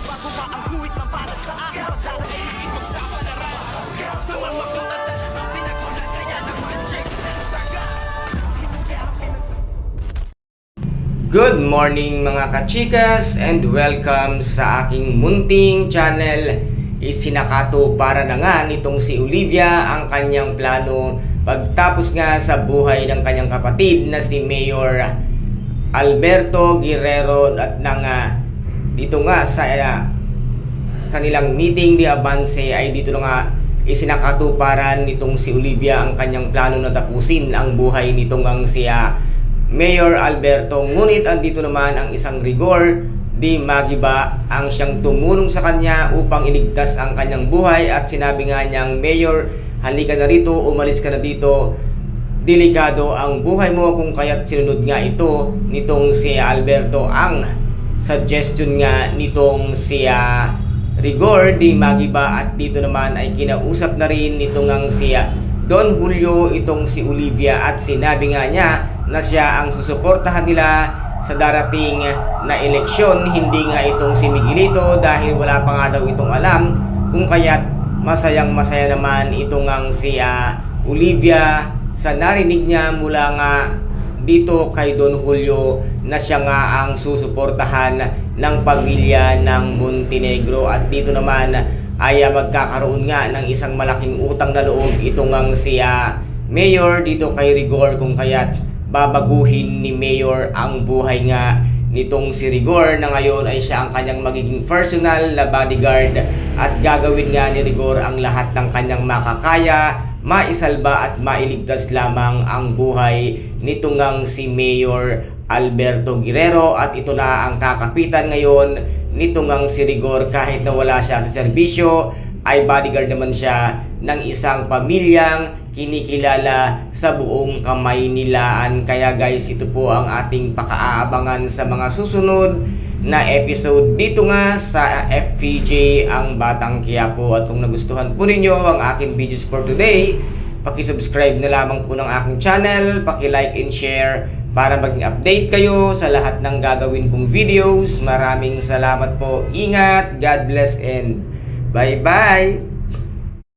Ang guhit na para sa akin Pagdadaig ipagsapalaran Sa mga na saga. Good morning mga kachikas and welcome sa aking munting channel. Isinakato para na nga nitong si Olivia ang kanyang plano pagtapos nga sa buhay ng kanyang kapatid na si Mayor Alberto Guerrero at nang ah, dito nga sa ah, kanilang meeting di Avance ay dito na nga isinakatuparan nitong si Olivia ang kanyang plano na tapusin ang buhay nitong ang siya Mayor Alberto. Ngunit andito naman ang isang rigor di Magiba ang siyang tumulong sa kanya upang iligtas ang kanyang buhay at sinabi nga niyang Mayor, halika na rito, umalis ka na dito. Delikado ang buhay mo kung kaya't sinunod nga ito nitong si Alberto ang suggestion nga nitong si ah, Rigor di Magiba at dito naman ay kinausap na rin nitong ang si Don Julio itong si Olivia at sinabi nga niya na siya ang susuportahan nila sa darating na eleksyon. Hindi nga itong si Miguelito dahil wala pa nga daw itong alam kung kaya't masayang masaya naman itong ang si ah, Olivia sa narinig niya mula nga dito kay Don Julio na siya nga ang susuportahan ng pamilya ng Montenegro. At dito naman ay ah, magkakaroon nga ng isang malaking utang na loob. Itong ang siya Mayor dito kay Rigor kung kaya't babaguhin ni Mayor ang buhay nga nitong si Rigor na ngayon ay siya ang kanyang magiging personal na bodyguard. At gagawin nga ni Rigor ang lahat ng kanyang makakaya maisalba at mailigtas lamang ang buhay nitong ang si Mayor Alberto Guerrero. At ito na ang kakapitan ngayon nitong ang si Rigor. Kahit na wala siya sa serbisyo ay bodyguard naman siya ng isang pamilyang kinikilala sa buong Kamaynilaan. Kaya guys, ito po ang ating pakaabangan sa mga susunod na episode dito nga sa FPJ ang Batang Quiapo. At kung nagustuhan po ninyo ang aking videos for today, pakisubscribe na lamang po ng aking channel, pakilike and share para maging update kayo sa lahat ng gagawin kong videos. Maraming salamat po. Ingat, God bless and bye-bye!